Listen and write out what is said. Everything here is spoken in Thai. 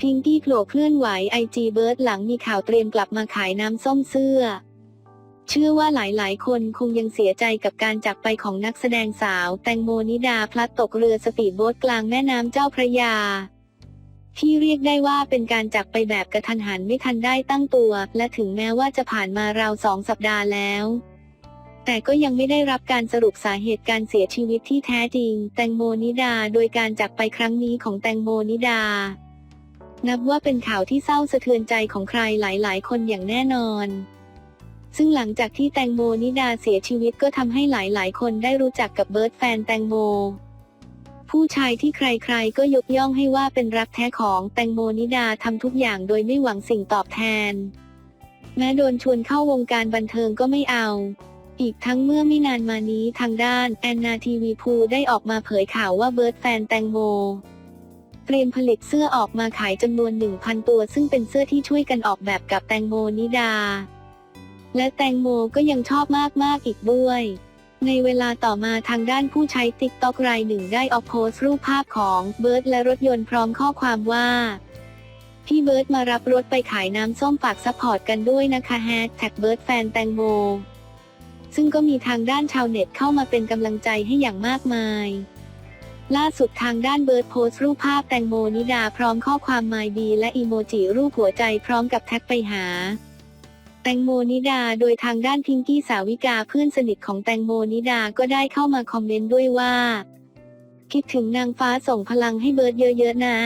พิงกี้โผล่เคลื่อนไหวไอจีเบิร์ดหลังมีข่าวเตรียมกลับมาขายน้ำส้มเสื้อ เชื่อว่าหลายๆ คนคงยังเสียใจกับการจากไปของนักแสดงสาว แตงโมนิดาพลัดตกเรือสปีดโบ๊ทกลางแม่น้ำเจ้าพระยา ที่เรียกได้ว่าเป็นการจากไปแบบกระทันหันไม่ทันได้ตั้งตัว และถึงแม้ว่าจะผ่านมาราวสองสัปดาห์แล้ว แต่ก็ยังไม่ได้รับการสรุปสาเหตุการเสียชีวิตที่แท้จริง แตงโมนิดา โดยการจากไปครั้งนี้ของแตงโมนิดา นับว่าเป็นข่าวที่เศร้าสะเทือนใจของใครหลายๆ คนอย่างแน่นอน ซึ่งหลังจากที่แตงโมนิดาเสียชีวิตก็ทำให้หลายๆ คนได้รู้จักกับเบิร์ดแฟนแตงโม ผู้ชายที่ใครๆ ก็ยกย่องให้ว่าเป็นรักแท้ของแตงโมนิดาทำทุกอย่างโดยไม่หวังสิ่งตอบแทน แม้โดนชวนเข้าวงการบันเทิงก็ไม่เอาอีกทั้งเมื่อไม่นานมานี้ทางด้านแอนนาทีวีพูได้ออกมาเผยข่าวว่าเบิร์ดแฟนแตงโม เตรียมผลิตเสื้อออกมาขายจำนวน 1,000 ตัว ซึ่งเป็นเสื้อที่ช่วยกันออกแบบกับแตงโมนิดา และแตงโมก็ยังชอบมาก ๆ อีกด้วย ในเวลาต่อมาทางด้านผู้ใช้ติ๊กต็อกรายหนึ่งได้ออกโพสต์รูปภาพของเบิร์ดและรถยนต์พร้อมข้อความว่าพี่เบิร์ดมารับรถไปขายน้ำส้มฝากซัพพอร์ตกันด้วยนะคะแฮชแท็กเบิร์ดแฟนแตงโม ซึ่งก็มีทางด้านชาวเน็ตเข้ามาเป็นกำลังใจให้อย่างมากมาย ล่าสุดทางด้านเบิร์ดโพสต์รูปภาพแตงโมนิดาพร้อมข้อความมายดีและอีโมจิรูปหัวใจพร้อมกับแท็กไปหา แตงโมนิดาโดยทางด้านพิงกี้สาวิกาเพื่อนสนิทของแตงโมนิดาก็ได้เข้ามาคอมเมนต์ด้วยว่า คิดถึงนางฟ้าส่งพลังให้เบิร์ดเยอะๆนะ